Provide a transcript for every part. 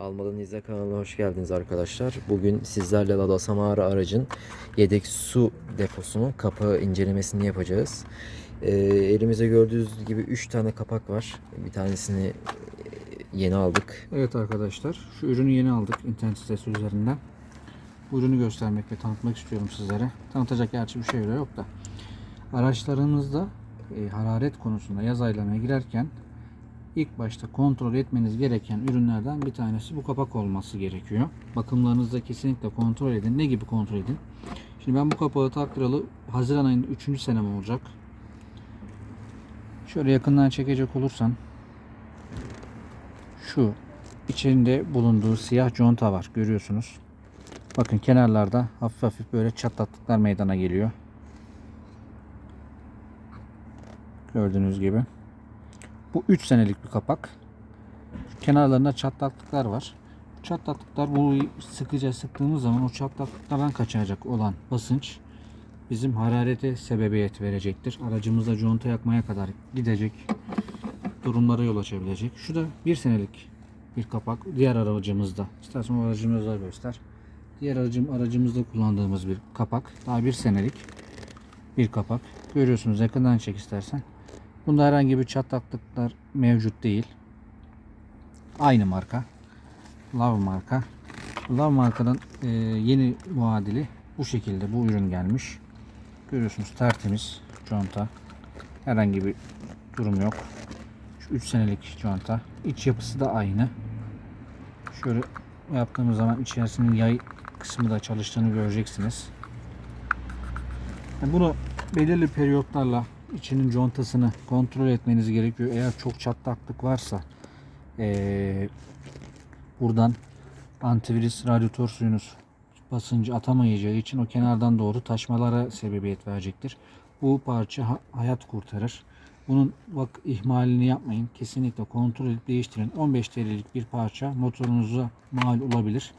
Almadan İzle kanalına hoş geldiniz arkadaşlar. Bugün sizlerle Lada Samara aracın yedek su deposunun kapağı incelemesini yapacağız. Ee, elimizde gördüğünüz gibi 3 tane kapak var. Bir tanesini e, yeni aldık. Evet arkadaşlar şu ürünü yeni aldık internet sitesi üzerinden. Bu ürünü göstermek ve tanıtmak istiyorum sizlere. Tanıtacak gerçi bir şey öyle yok da. Araçlarınızda e, hararet konusunda yaz aylarına girerken ilk başta kontrol etmeniz gereken ürünlerden bir tanesi bu kapak olması gerekiyor. Bakımlarınızda kesinlikle kontrol edin. Ne gibi kontrol edin? Şimdi ben bu kapağı taktıralı Haziran ayında 3. senem olacak. Şöyle yakından çekecek olursam şu içinde bulunduğu siyah conta var görüyorsunuz. Bakın kenarlarda hafif hafif böyle çatlaklıklar meydana geliyor. Gördüğünüz gibi. Bu 3 senelik bir kapak. Kenarlarında çatlaklıklar var. Bu çatlaklıklar bu sıkıca sıktığımız zaman o çatlaklıklardan kaçacak olan basınç bizim hararete sebebiyet verecektir. Aracımızda conta yakmaya kadar gidecek durumlara yol açabilecek. Şu da bir senelik bir kapak. Diğer aracımızda. İstersen o aracımızda göster. Diğer aracım aracımızda kullandığımız bir kapak. Daha bir senelik bir kapak. Görüyorsunuz yakından çek istersen. Bunda herhangi bir çatlaklıklar mevcut değil. Aynı marka. Love marka. Love markanın e, yeni muadili bu şekilde bu ürün gelmiş. Görüyorsunuz tertemiz conta. Herhangi bir durum yok. Şu 3 senelik conta. İç yapısı da aynı. Şöyle yaptığımız zaman içerisinin yay kısmı da çalıştığını göreceksiniz. Yani bunu belirli periyotlarla içinin contasını kontrol etmeniz gerekiyor. Eğer çok çatlaklık varsa eee, buradan antivirüs radyatör suyunuz basıncı atamayacağı için o kenardan doğru taşmalara sebebiyet verecektir. Bu parça ha- hayat kurtarır. Bunun bak ihmalini yapmayın. Kesinlikle kontrol edip değiştirin. 15 TL'lik bir parça motorunuza mal olabilir.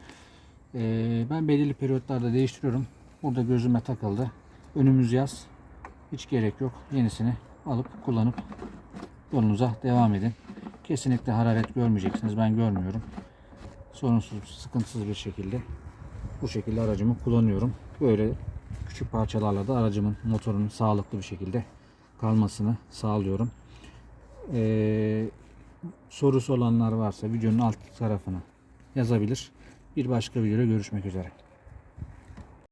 Ee, ben belirli periyotlarda değiştiriyorum. Burada gözüme takıldı. Önümüz yaz. Hiç gerek yok. Yenisini alıp kullanıp yolunuza devam edin. Kesinlikle hararet görmeyeceksiniz. Ben görmüyorum. Sorunsuz, sıkıntısız bir şekilde bu şekilde aracımı kullanıyorum. Böyle küçük parçalarla da aracımın motorunun sağlıklı bir şekilde kalmasını sağlıyorum. Ee, sorusu olanlar varsa videonun alt tarafına yazabilir. Bir başka videoda görüşmek üzere.